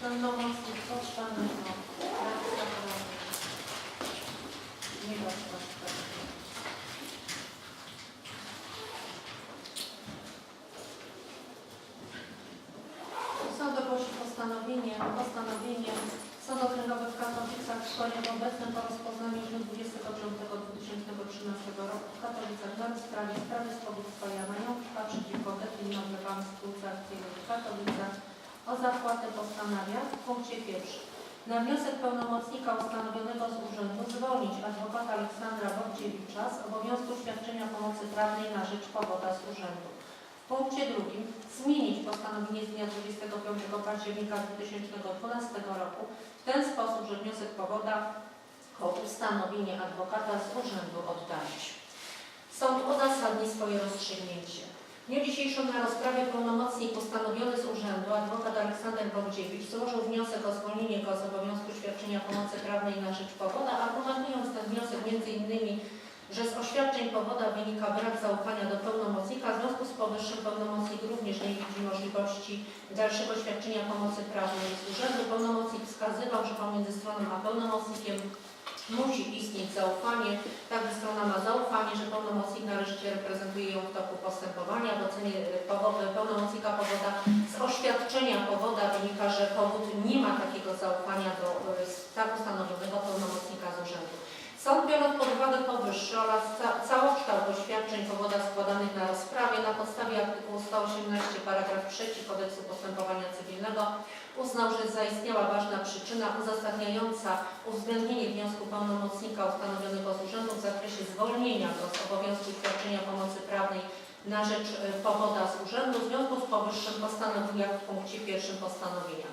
pełnomocnik pocztalnego radca prawny. Radca prawny. Sąd postanowienie, postanowienie Sąd Okręgowy w Katowicach w składzie obecnym po rozpoznaniu w dniu 25.2013 roku w Katowicach na sprawie sprawy spowództwa Jana Jączka przeciwko Definiowy Bank Spółce Akcyjnej w Katowicach o zapłatę postanawia w punkcie pierwszym na wniosek pełnomocnika ustanowionego z urzędu zwolnić adwokata Aleksandra Bogdziewicza z obowiązku świadczenia pomocy prawnej na rzecz powoda z urzędu. W punkcie drugim zmienić postanowienie z dnia 25 października 2012 roku w ten sposób, że wniosek powoda o ustanowienie adwokata z urzędu oddalić. Sąd uzasadni swoje rozstrzygnięcie. W dniu dzisiejszym na rozprawie pełnomocnik ustanowiony z Aleksander Bogdziewicz, złożył wniosek o zwolnienie go z obowiązku świadczenia pomocy prawnej na rzecz powoda, argumentując ten wniosek m.in że z oświadczeń powoda wynika brak zaufania do pełnomocnika, w związku z powyższym pełnomocnik również nie widzi możliwości dalszego świadczenia pomocy prawnej z urzędu. Pełnomocnik wskazywał, że pomiędzy stroną a pełnomocnikiem musi istnieć zaufanie. Także strona ma zaufanie, że pełnomocnik należycie reprezentuje ją w toku postępowania. W ocenie powoda wynika, że powód nie ma takiego zaufania do e, tak ustanowionego pełnomocnika z urzędu. Sąd biorąc pod uwagę powyższe oraz ca całokształt oświadczeń powoda składanych na rozprawie na podstawie artykułu 118 paragraf 3 Kodeksu Postępowania Cywilnego uznał, że zaistniała ważna przyczyna uzasadniająca uwzględnienie wniosku pełnomocnika ustanowionego z urzędu w zakresie zwolnienia go z obowiązku świadczenia pomocy prawnej na rzecz e, powoda z urzędu. W związku z powyższym postanowił jak w punkcie pierwszym postanowienia.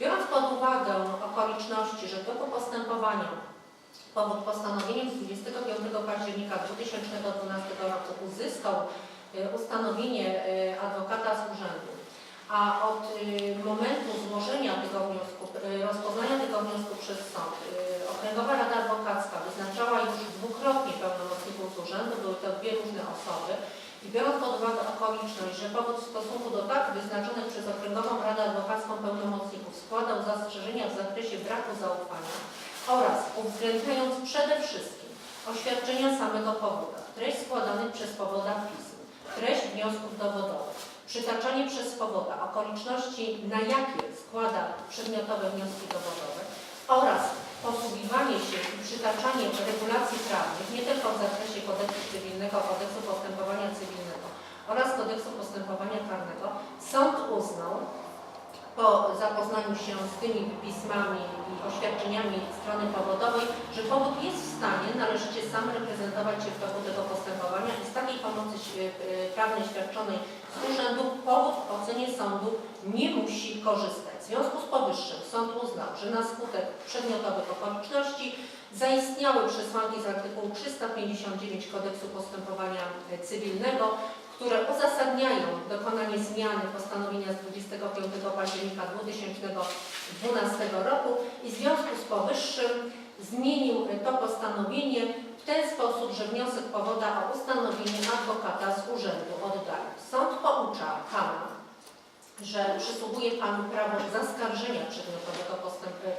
Biorąc pod uwagę okoliczności, że toku postępowania powód postanowieniem z 25 października 2012 roku uzyskał e, ustanowienie e, adwokata z urzędu, a od momentu złożenia tego wniosku, rozpoznania tego wniosku przez sąd, Okręgowa Rada Adwokacka wyznaczała już dwukrotnie pełnomocników z urzędu, były to dwie różne osoby i biorąc pod uwagę okoliczność, że powód w stosunku do tak wyznaczonych przez Okręgową Radę Adwokacką pełnomocników składał zastrzeżenia w zakresie braku zaufania, oraz uwzględniając przede wszystkim oświadczenia samego powoda, treść składanych przez powoda pism, treść wniosków dowodowych, przytaczanie przez powoda okoliczności, na jakie składa przedmiotowe wnioski dowodowe oraz posługiwanie się i przytaczanie regulacji prawnych nie tylko w zakresie kodeksu cywilnego, kodeksu postępowania cywilnego oraz kodeksu postępowania karnego, sąd uznał, po zapoznaniu się z tymi pismami i oświadczeniami strony powodowej, że powód jest w stanie należycie sam reprezentować się w toku tego postępowania i z takiej pomocy y, prawnej świadczonej z urzędu powód w ocenie sądu nie musi korzystać. W związku z powyższym sąd uznał, że na skutek przedmiotowych okoliczności zaistniały przesłanki z artykułu 359 Kodeksu Postępowania Cywilnego, które uzasadniają dokonanie zmiany postanowienia z 25 października 2012 roku i w związku z powyższym zmienił to postanowienie w ten sposób, że wniosek powoda o ustanowienie adwokata z urzędu oddalił. Sąd poucza Pana, że przysługuje Panu prawo zaskarżenia przedmiotowego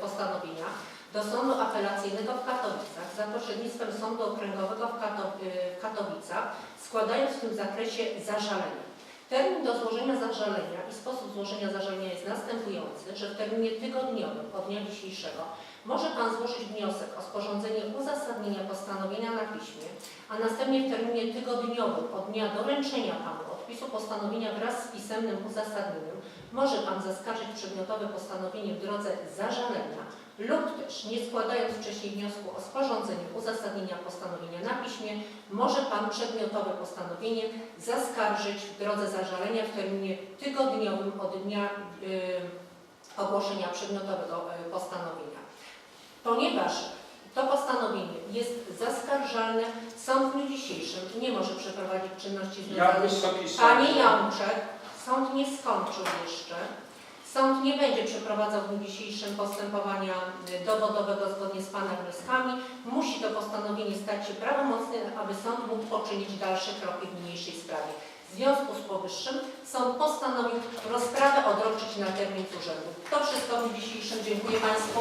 postanowienia do Sądu Apelacyjnego w Katowicach pośrednictwem Sądu Okręgowego w Kato- w Katowicach, składając w tym zakresie zażalenie. Termin do złożenia zażalenia i sposób złożenia zażalenia jest następujący, że w terminie tygodniowym od dnia dzisiejszego może Pan złożyć wniosek o sporządzenie uzasadnienia postanowienia na piśmie, a następnie w terminie tygodniowym od dnia doręczenia Panu odpisu postanowienia wraz z pisemnym uzasadnieniem może Pan zaskarżyć przedmiotowe postanowienie w drodze zażalenia lub też nie składając wcześniej wniosku o sporządzenie uzasadnienia postanowienia na piśmie, może Pan przedmiotowe postanowienie zaskarżyć w drodze zażalenia w terminie tygodniowym od dnia y, ogłoszenia przedmiotowego y, postanowienia. Ponieważ to postanowienie jest zaskarżalne, sąd w nie może przeprowadzić czynności związanych Sądzie. Panie Jączek, sąd nie skończył jeszcze. Sąd nie będzie przeprowadzał w dniu dzisiejszym postępowania y, dowodowego zgodnie z Pana wnioskami. Musi to postanowienie stać się prawomocne, aby sąd mógł poczynić dalsze kroki w niniejszej sprawie. W związku z powyższym sąd postanowił rozprawę odroczyć na termin z urzędu. To wszystko inwestorów dzisiejszych. Dziękuję Państwu.